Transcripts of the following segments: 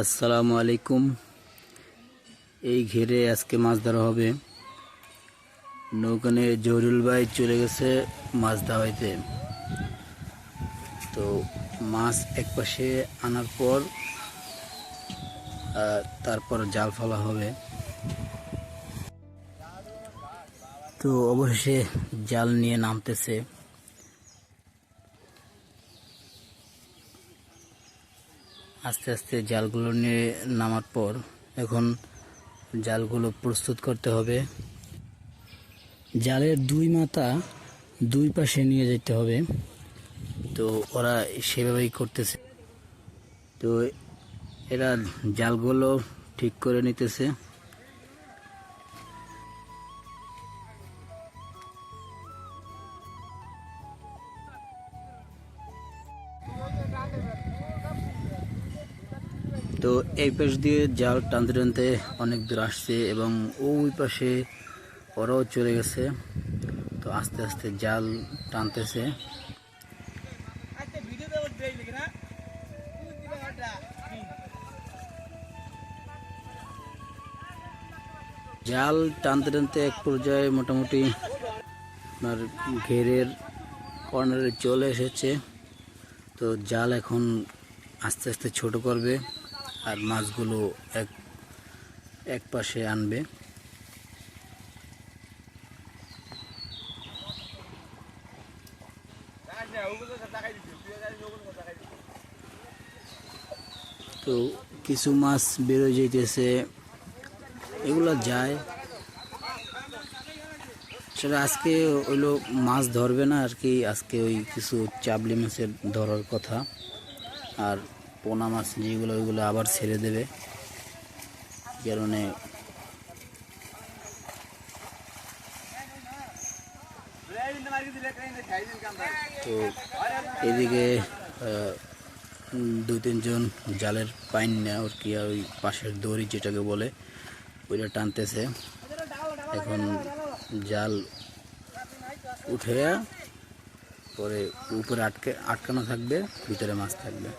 আসসালামু আলাইকুম। এই ঘেরে আজকে মাছ ধরা হবে। নৌকানে জহুরুল ভাই চলে গেছে মাছ ধরাইতে। তো মাছ এক পাশে আনার পর তারপর জাল ফেলা হবে। তো অবশেষে জাল নিয়ে নামতেছে। আস্তে আস্তে জালগুলো নিয়ে নামার পর এখন জালগুলো প্রস্তুত করতে হবে। জালের দুই মাথা দুই পাশে নিয়ে যেতে হবে। তো ওরা সেভাবেই করতেছে। তো এরা জালগুলো ঠিক করে নিতেছে। তো এই পাশ দিয়ে জাল টানতে টানতে অনেক দূর আসছে এবং ওই পাশে ওরাও চলে গেছে। তো আস্তে আস্তে জাল টানতেছে। জাল টানতে টানতে এক পর্যায়ে মোটামুটি আপনার ঘেরের কর্নারে চলে এসেছে। তো জাল এখন আস্তে আস্তে ছোট করবে। আর মাছগুলো এক এক পাশে আনবে। তো কিছু মাছ বেরোয় যেতেছে এগুলো যায়। সেটা আজকে ওইলো মাছ ধরবে না আর কি, আজকে ওই কিছু চাবলি মাছের ধরার কথা। আর পোনা মাছ যেগুলো, ওইগুলো আবার ছেড়ে দেবে। কারণে তো এদিকে দু তিনজন জালের পাইন নেয়, ওর কি ওই পাশের দড়ি যেটাকে বলে, ওইটা টানতেছে। এখন জাল উঠে পরে উপরে আটকে, আটকানো থাকবে, ভিতরে মাছ থাকবে।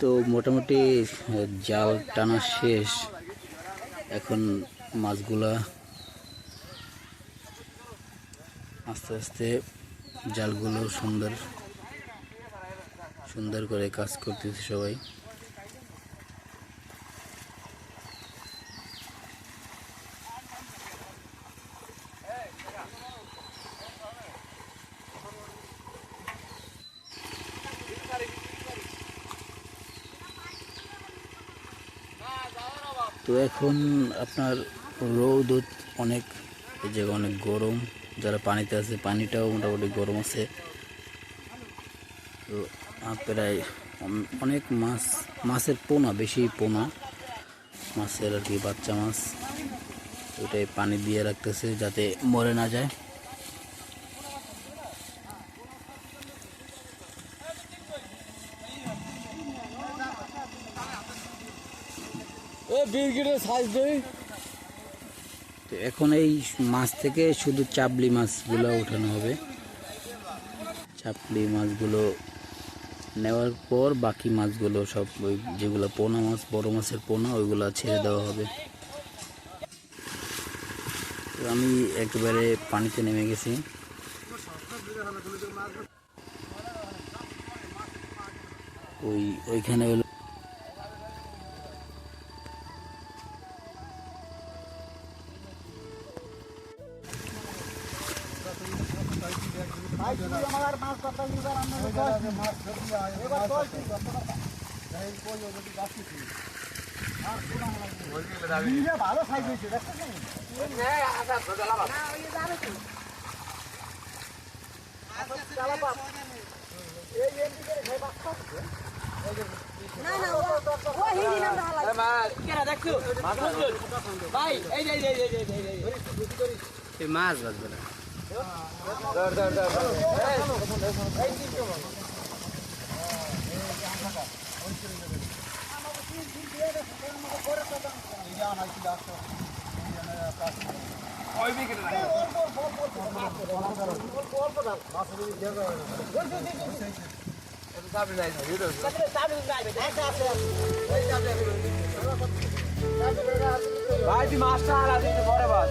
তো মোটামুটি জাল টানা শেষ। এখন মাছগুলা আস্তে আস্তে জালগুলো সুন্দর সুন্দর করে কাজ করতেছে সবাই। তো এখন আপনার রৌদ অনেক, এই জায়গায় অনেক গরম। যারা পানিতে আছে, পানিটাও মোটামুটি গরম আছে। তো প্রায় অনেক মাছ, মাছের পোনা, বেশি পোনা। মাছের আর কি, বাচ্চা মাছ। ওটাই পানি দিয়ে রাখতেছে যাতে মরে না যায় এ বিরগিটের সাইজ দেই এখন এই মাছ থেকে শুধু চাপলি মাছগুলো উঠানো হবে। চাপলি মাছগুলো নেওয়ার পর বাকি মাছগুলো সব ওই যেগুলো পোনা মাছ, বড় মাছের পোনা, ওইগুলো ছেড়ে দেওয়া হবে। আমি একেবারে পানিতে নেমে গেছি। ওই ওইখানে হলো ভালো সাইজ হয়েছে না না ও ও হিন্দি নাম এই এই এই মাছ বাঁচবে না। ধর ধর ধর ভাই তুই মাছটা হারা দিতে পরে বাস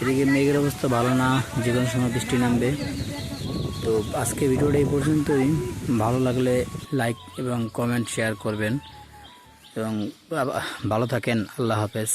এদিকে মেঘের অবস্থা ভালো না, যে কোনো সময় বৃষ্টি নামবে। তো আজকে ভিডিওটা এই পর্যন্তই। ভালো লাগলে লাইক এবং কমেন্ট শেয়ার করবেন। এবং ভালো থাকেন, আল্লাহ হাফেজ।